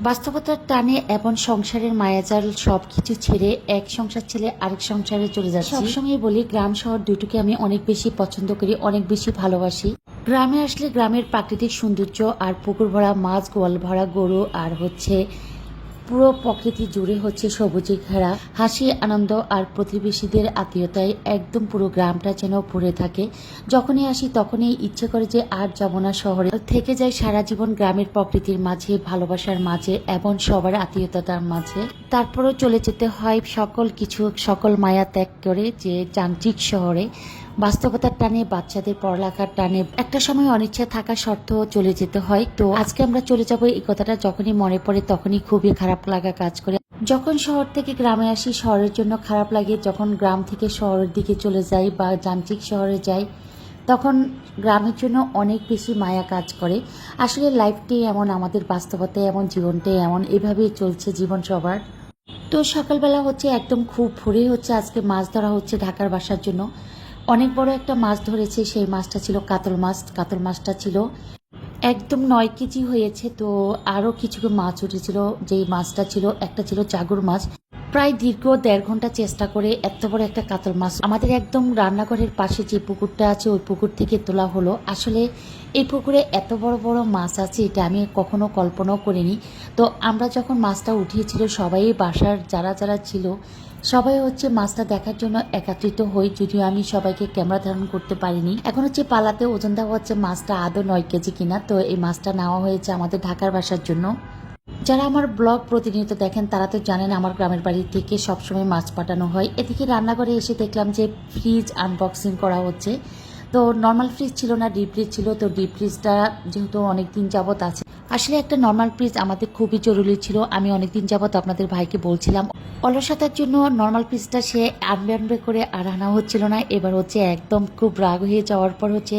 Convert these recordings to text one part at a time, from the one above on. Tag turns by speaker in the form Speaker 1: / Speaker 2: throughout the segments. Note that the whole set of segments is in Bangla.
Speaker 1: বাস্তবতার টানে এবং সংসারের মায়াজাল সব কিছু ছেড়ে এক সংসার ছেলে আরেক সংসারে চলে যাচ্ছে। সবসময় বলি, গ্রাম শহর দুটোকে আমি অনেক বেশি পছন্দ করি, অনেক বেশি ভালোবাসি। গ্রামে আসলে গ্রামের প্রাকৃতিক সৌন্দর্য আর পুকুর ভরা মাছ, গোয়াল ভরা গরু আর হচ্ছে পুরো প্রকৃতি জুড়ে হচ্ছে সবুজে ঘেরা, হাসি, আনন্দ আর প্রতিবেশীদের আত্মীয়তায় একদম পুরো গ্রামটা যেন ভরে থাকে। যখনই আসি তখনই ইচ্ছে করে যে আর যাব না শহরে। থেকে যায় সারা জীবন গ্রামের প্রকৃতির মাঝে, ভালোবাসার মাঝে এবং সবার আত্মীয়তার মাঝে। তারপরেও চলে যেতে হয় সকল কিছু, সকল মায়া ত্যাগ করে যে যান্ত্রিক শহরে। বাস্তবতার টানে, বাচ্চাদের পড়ালেখার টানে একটা সময় অনিচ্ছা থাকা সত্ত্বেও চলে যেতে হয়। তো আজকে আমরা চলে যাব এই কথাটা যখনই মনে পড়ে তখনই খুবই খারাপ লাগা কাজ করে। যখন শহর থেকে গ্রামে আসি, শহরের জন্য খারাপ লাগে। যখন গ্রাম থেকে শহরের দিকে চলে যাই বা যান্ত্রিক শহরে যাই, তখন গ্রামের জন্য অনেক বেশি মায়া কাজ করে। আসলে লাইফটি এমন, আমাদের বাস্তবতায় এমন, জীবনটাই এমন। এভাবেই চলছে জীবন সবার। তো সকালবেলা হচ্ছে একদম খুব ভোরে হচ্ছে, আজকে মাছ ধরা হচ্ছে ঢাকার বাসার জন্য। অনেক বড় একটা মাছ ধরেছে, সেই মাছটা ছিল কাতল মাছ। কাতল মাছটা ছিল একদম নয় কেজি হয়েছে, তো আরও কিছু মাছ উঠেছিল। যেই মাছটা ছিল, একটা ছিল চাগুর মাছ। প্রায় দীর্ঘ দেড় ঘণ্টা চেষ্টা করে এত বড় একটা কাতল মাছ। আমাদের একদম রান্নাঘরের পাশে যে পুকুরটা আছে, ওই পুকুর থেকে তোলা হলো। আসলে এই পুকুরে এত বড় বড় মাছ আছে, এটা আমি কখনো কল্পনাও করিনি। তো আমরা যখন মাছটা উঠিয়েছিল, সবাই বাসার যারা যারা ছিল সবাই হচ্ছে মাছটা দেখার জন্য একত্রিত হই, যদিও আমি সবাইকে ক্যামেরা ধারণ করতে পারিনি। এখন হচ্ছে পালাতে ওজন দেওয়া হচ্ছে মাছটা আদৌ নয় কেজি কিনা, তো এই মাছটা নেওয়া হয়েছে আমাদের ঢাকার বাসার জন্য। যারা আমার ব্লগ প্রতিনিয়ত দেখেন, তারা তো জানেন আমার গ্রামের বাড়ি থেকে সবসময় মাছ পাঠানো হয়। এদিকে রান্নাঘরে এসে দেখলাম যে ফ্রিজ আনবক্সিং করা হচ্ছে। তো নর্মাল ফ্রিজ ছিল না ডিপ ফ্রিজ ছিল, তো ডিপ ফ্রিজটা যেহেতু অনেক দিন যাবত আছে আসলে একটা নর্মাল ফ্রিজ আমাদের খুবই জরুরি ছিল। আমি অনেক দিন যাবত আপনাদের ভাইকে বলছিলাম, অলসতার জন্য নর্মাল ফ্রিজটা সে আনবে আনবে করে আর আনা হচ্ছিল না। এবার হচ্ছে একদম খুব রাগ হয়ে যাওয়ার পর হচ্ছে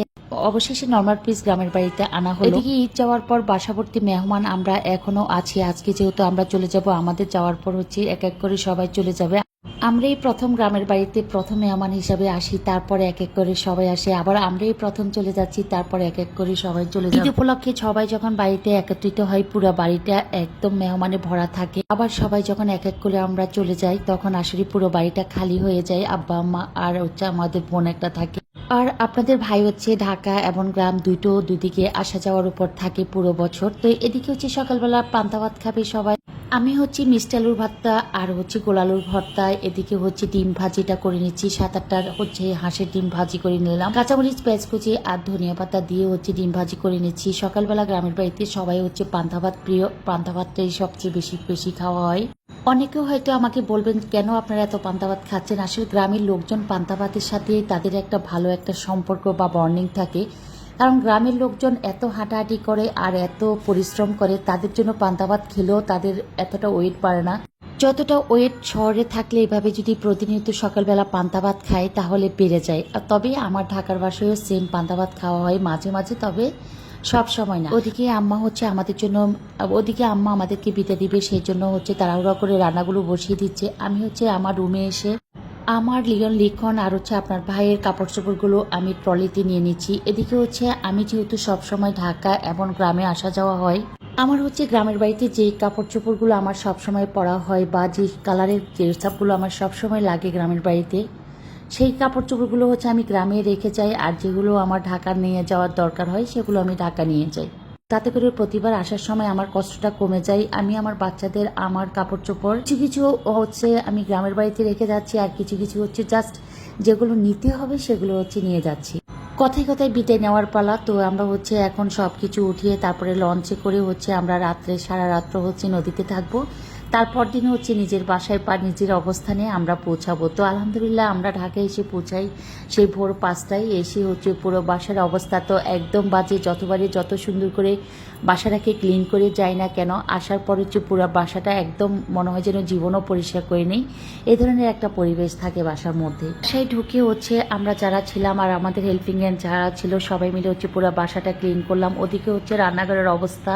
Speaker 1: অবশেষে নর্মাল পিস গ্রামের বাড়িতে আনা হলো। এদিকে ঈদ যাওয়ার পর বাসাবর্তী মেহমান আমরা এখনও আছি। আজকে যেহেতু আমরা চলে যাব, আমাদের যাওয়ার পর হচ্ছে এক এক করে সবাই চলে যাবে। আমরাই প্রথম গ্রামের বাড়িতে প্রথম মেহমান হিসাবে আসি, তারপরে এক এক করে সবাই আসে। আবার আমরাই প্রথম চলে যাচ্ছি, তারপর এক এক করে সবাই চলে ঈদ উপলক্ষে সবাই যখন বাড়িতে একত্রিত হয়, পুরো বাড়িটা একদম মেহমানে ভরা থাকে। আবার সবাই যখন এক এক করে আমরা চলে যাই, তখন আসলে পুরো বাড়িটা খালি হয়ে যায়। আব্বা আম্মা আর হচ্ছে আমাদের বোন একটা থাকে। আর আপনাদের ভাই হচ্ছে ঢাকা এবং গ্রাম দুটো দুদিকে আসা যাওয়ার উপর থাকে পুরো বছর। তো এদিকে হচ্ছে সকালবেলা পান্তা ভাত খাবে সবাই। আমি হচ্ছে মিষ্টি আলুর ভর্তা আর হচ্ছে গোলালুর ভর্তা। এদিকে হচ্ছে ডিম ভাজিটা করে নিচ্ছি। সাত আটটার হচ্ছে হাঁসের ডিম ভাজি করে নিলাম। কাঁচামরিচ পেঁয়াজ কুচি আর ধনিয়া পাতা দিয়ে হচ্ছে ডিম ভাজি করে নিচ্ছি। সকালবেলা গ্রামের বাড়িতে সবাই হচ্ছে পান্তা ভাত প্রিয়। পান্তা ভাতটাই সবচেয়ে বেশি বেশি খাওয়া হয়। অনেকেও হয়তো আমাকে বলবেন, কেন আপনারা এত পান্তা ভাত খাচ্ছেন? আসলে গ্রামের লোকজন পান্তা ভাতের সাথে তাদের একটা ভালো একটা সম্পর্ক বা বর্নিং থাকে। কারণ গ্রামের লোকজন এত হাঁটাহাঁটি করে আর এত পরিশ্রম করে, তাদের জন্য পান্তা ভাত খেলেও তাদের এতটা ওয়েট বাড়ে না। যতটা ওয়েট শহরে থাকলে এভাবে যদি প্রতিনিয়ত সকালবেলা পান্তা ভাত খায়, তাহলে বেড়ে যায়। আর তবে আমার ঢাকার বাসায়ও সেম পান্তা ভাত খাওয়া হয় মাঝে মাঝে, তবে সব সময় না। ওদিকে আম্মা হচ্ছে আমাদের জন্য, ওদিকে আম্মা আমাদেরকে বিতে দিবে, সেই জন্য হচ্ছে তাড়াহুড়া করে রান্নাগুলো বসিয়ে দিচ্ছে। আমি হচ্ছে আমার রুমে এসে আমার লিয়ন লিখন আর হচ্ছে আপনার ভাইয়ের কাপড় চোপড়গুলো আমি ট্রলিতে নিয়ে নিচ্ছি। এদিকে হচ্ছে আমি যেহেতু সবসময় ঢাকা এবং গ্রামে আসা যাওয়া হয়, আমার হচ্ছে গ্রামের বাড়িতে যে কাপড় চোপড়গুলো আমার সবসময় পরা হয় বা যে কালারের ড্রেসআপগুলো আমার সবসময় লাগে গ্রামের বাড়িতে, সেই কাপড় চোপড়গুলো হচ্ছে আমি গ্রামে রেখে যাই আর যেগুলো আমার ঢাকা নিয়ে যাওয়ার দরকার হয় সেগুলো আমি ঢাকা নিয়ে যাই। তাতে করে প্রতিবার আসার সময় আমার কষ্টটা কমে যায়। আমি আমার বাচ্চাদের, আমার কাপড় চোপড় কিছু কিছু হচ্ছে আমি গ্রামের বাড়িতে রেখে যাচ্ছি আর কিছু কিছু হচ্ছে জাস্ট যেগুলো নিতে হবে সেগুলো হচ্ছে নিয়ে যাচ্ছি। কথায় কথায় বিটে নেওয়ার পালা, তো আমরা হচ্ছে এখন সব কিছু উঠিয়ে তারপরে লঞ্চে করে হচ্ছে আমরা রাত্রে, সারা রাত্র হচ্ছে নদীতে থাকব। তারপর দিন হচ্ছে নিজের বাসায় বা নিজের অবস্থানে আমরা পৌঁছাবো। তো আলহামদুলিল্লাহ আমরা ঢাকায় এসে পৌঁছাই সেই ভোর পাঁচটায়। এসে হচ্ছে পুরো বাসার অবস্থা তো একদম বাজে যতবারে যত সুন্দর করে বাসাটাকে ক্লিন করে যাই না কেন, আসার পর হচ্ছে পুরো বাসাটা একদম মনে হয় যেন জীবনও পরিষ্কার করে নেই। এ ধরনের একটা পরিবেশ থাকে বাসার মধ্যে। সেই ঢুকে হচ্ছে আমরা যারা ছিলাম আর আমাদের হেল্পিং হ্যান্ড যারা ছিল, সবাই মিলে হচ্ছে পুরো বাসাটা ক্লিন করলাম। ওদিকে হচ্ছে রান্নাঘরের অবস্থা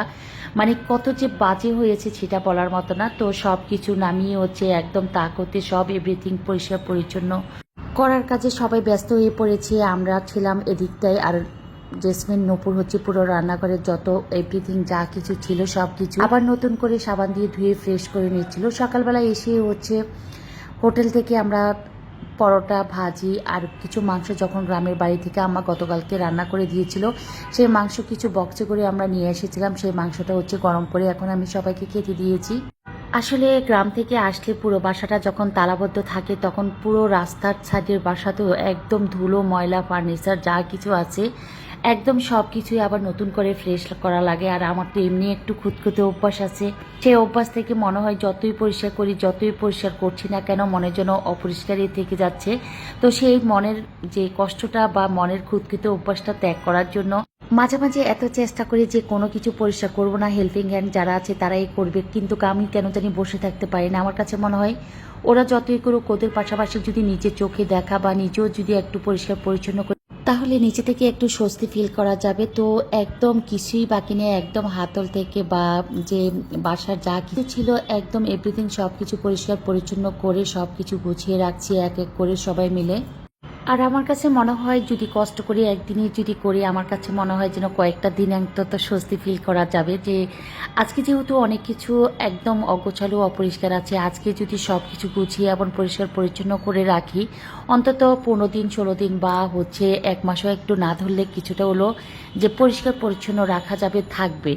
Speaker 1: মানে কত যে বাজে হয়েছে সেটা বলার মতো না। তো সব কিছু নামিয়ে হচ্ছে একদম তাক হতে সব এভরিথিং পরিষ্কার পরিচ্ছন্ন করার কাজে সবাই ব্যস্ত হয়ে পড়েছে। আমরা ছিলাম এদিকটায় আর জেসমিন, নূপুর হচ্ছে পুরো রান্নাঘরের যত এভরিথিং যা কিছু ছিল সব কিছু আবার নতুন করে সাবান দিয়ে ধুয়ে ফ্রেশ করে নিচ্ছিল। সকালবেলা এসে হচ্ছে হোটেল থেকে আমরা পরোটা, ভাজি আর কিছু মাংস যখন গ্রামের বাড়ি থেকে আম্মা গতকালকে রান্না করে দিয়েছিল, সেই মাংস কিছু বক্সে করে আমরা নিয়ে এসেছিলাম। সেই মাংসটা হচ্ছে গরম করে এখন আমি সবাইকে খেতে দিয়েছি। আসলে গ্রাম থেকে আসলে পুরো বাসাটা যখন তালাবদ্ধ থাকে, তখন পুরো রাস্তার ছাদের বাসা তো একদম ধুলো, ময়লা, ফার্নিচার, যা কিছু আছে, একদম সব কিছুই আবার নতুন করে ফ্রেশ করা লাগে। আর আমার তো এমনি একটু খুঁতখুঁতে অভ্যাস আছে। সেই অভ্যাস থেকে মনে হয় যতই পরিষ্কার করি, যতই পরিষ্কার করছি না কেন মনের জন্য অপরিষ্কারই থেকে যাচ্ছে। তো সেই মনের যে কষ্টটা বা মনের খুঁতখুঁতে অভ্যাসটা ত্যাগ করার জন্য মাঝে মাঝে এত চেষ্টা করি যে কোনো কিছু পরিষ্কার করব না হেল্পিং হ্যান্ড যারা আছে তারাই করবে। কিন্তু আমি কেন জানি বসে থাকতে পারি না। আমার কাছে মনে হয় ওরা যতই করুক, ওদের পাশাপাশি যদি নিজের চোখে দেখা বা নিজেও যদি একটু পরিষ্কার পরিচ্ছন্ন করে, তাহলে নিচে থেকে একটু স্বস্তি ফিল করা যাবে। তো একদম কিছুই বাকি নেই, একদম হাতল থেকে বা যে বাসার যা কিছু ছিল, একদম এভরিথিং সব কিছু পরিষ্কার পরিচ্ছন্ন করে সব কিছু গুছিয়ে রাখছি, এক এক করে সবাই মিলে। আর আমার কাছে মনে হয় যদি কষ্ট করে, একদিনই যদি করি, আমার কাছে মনে হয় যেন কয়েকটা দিন অন্তত স্বস্তি ফিল করা যাবে যে আজকে যেহেতু অনেক কিছু একদম অগোছালো, অপরিষ্কার আছে, আজকে যদি সব কিছু গুছিয়ে এবং পরিষ্কার পরিচ্ছন্ন করে রাখি, অন্তত পনেরো দিন, ষোলো দিন বা হচ্ছে এক মাসও একটু না ধরলে কিছুটা হলো যে পরিষ্কার পরিচ্ছন্ন রাখা যাবে, থাকবে।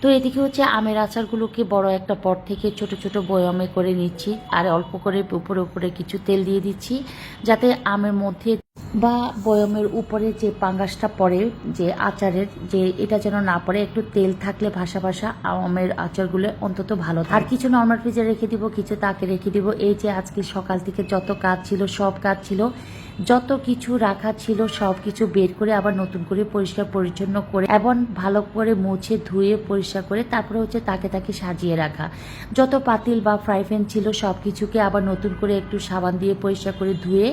Speaker 1: তো এদিকে হচ্ছে আমের আচারগুলোকে বড় একটা পট থেকে ছোট ছোট বয়ামে করে নিচ্ছি, আর অল্প করে উপরে উপরে কিছু তেল দিয়ে দিচ্ছি, যাতে আমের মধ্যে বা বয়মের উপরে যে পাঙ্গাসটা পড়ে, যে আচারের, যে এটা যেন না পড়ে, একটু তেল থাকলে ভাসা ভাসা আমের আচারগুলো অন্তত ভালো থাকে। আর কিছু নর্মাল ফ্রিজে রেখে দিব, কিছু তাকে রেখে দিব এই যে আজকে সকাল থেকে যত কাজ ছিল, সব কাজ ছিল যত কিছু রাখা ছিল, সব কিছু বের করে আবার নতুন করে পরিষ্কার পরিচ্ছন্ন করে এবং ভালো করে মুছে ধুয়ে পরিষ্কার করে তারপরে হচ্ছে তাকে তাকে সাজিয়ে রাখা। যত পাতিল বা ফ্রাই প্যান ছিল, সব কিছুকে আবার নতুন করে একটু সাবান দিয়ে পরিষ্কার করে ধুয়ে,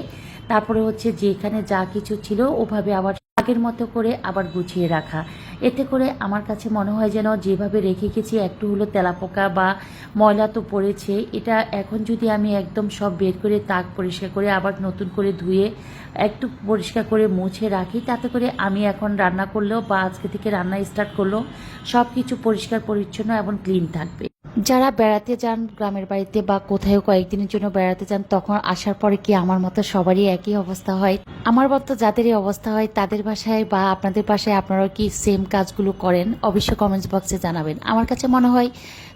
Speaker 1: তারপরে হচ্ছে যেখানে যা কিছু ছিল, ওভাবে আবার আগের মতো করে আবার গুছিয়ে রাখা। এতে করে আমার কাছে মনে হয় যেন যেভাবে রেখে গেছি, একটু হলো তেলাপোকা বা ময়লা তো পড়েছে, এটা এখন যদি আমি একদম সব বের করে তাক পরিষ্কার করে আবার নতুন করে ধুয়ে একটু পরিষ্কার করে মুছে রাখি, তাতে করে আমি এখন রান্না করলেও বা আজকে থেকে রান্না স্টার্ট করলেও সব কিছু পরিষ্কার, পরিচ্ছন্ন এবং ক্লিন থাকবে। যারা বেড়াতে যান গ্রামের বাড়িতে বা কোথাও কয়েকদিনের জন্য বেড়াতে যান, তখন আসার পরে কি আমার মতো সবারই একই অবস্থা হয়? আমার মতো যাদের এই অবস্থা হয়, তাদের বাসায় বা আপনাদের বাসায় আপনারা কি সেম কাজগুলো করেন? অবশ্যই কমেন্টস বক্সে জানাবেন। আমার কাছে মনে হয়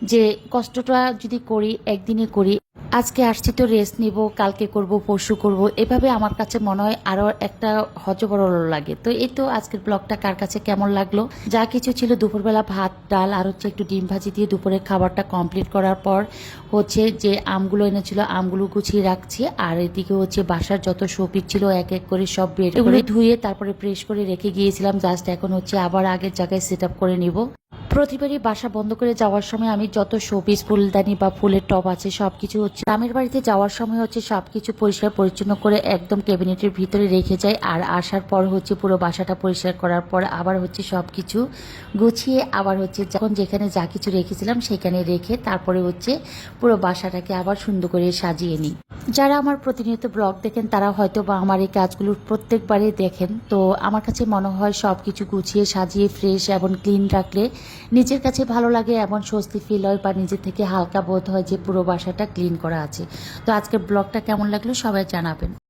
Speaker 1: যে কষ্টটা যদি করি, একদিনে করি আজকে আসছি তো রেস্ট নিব কালকে করব পরশু করব। এভাবে আমার কাছে মনে হয় আরও একটা হজবরল লাগে। তো এই তো আজকের ব্লগটা কার কাছে কেমন লাগল? যা কিছু ছিল দুপুরবেলা ভাত ডাল আর হচ্ছে একটু ডিম ভাজি দিয়ে দুপুরের খাবারটা কমপ্লিট করার পর হচ্ছে যে আমগুলো এনেছিল আমগুলো গুছিয়ে রাখছি। আর এদিকে হচ্ছে বাসার যত শোপিস ছিল এক এক করে সব বের করে ধুয়ে তারপরে প্রেস করে রেখে গিয়েছিলাম। জাস্ট এখন হচ্ছে আবার আগের জায়গায় সেট আপ করে নিব। প্রতিবারই বাসা বন্ধ করে যাওয়ার সময় আমি যত শোপিস ফুলদানি বা ফুলের টব আছে সব কিছু হচ্ছে গ্রামের বাড়িতে যাওয়ার সময় হচ্ছে সব কিছু পরিষ্কার পরিচ্ছন্ন করে একদম ক্যাবিনেটের ভিতরে রেখে যাই। আর আসার পর হচ্ছে পুরো বাসাটা পরিষ্কার করার পর আবার হচ্ছে সব কিছু গুছিয়ে আবার হচ্ছে যখন যেখানে যা কিছু রেখেছিলাম সেখানে রেখে তারপরে হচ্ছে পুরো বাসাটাকে আবার সুন্দর করে সাজিয়ে নিই। যারা আমার প্রতিনিয়ত ব্লগ দেখেন, তারা হয়তো বা আমার এই কাজগুলো প্রত্যেকবারই দেখেন। তো আমার কাছে মনে হয় সব কিছু গুছিয়ে, সাজিয়ে ফ্রেশ এবং ক্লিন রাখলে নিজের কাছে ভালো লাগে এমন স্বস্তি ফিল হয় বা নিজের থেকে হালকা বোধ হয় যে পুরো বাসাটা ক্লিন করা আছে। তো আজকের ব্লগটা কেমন লাগল সবাই জানাবেন।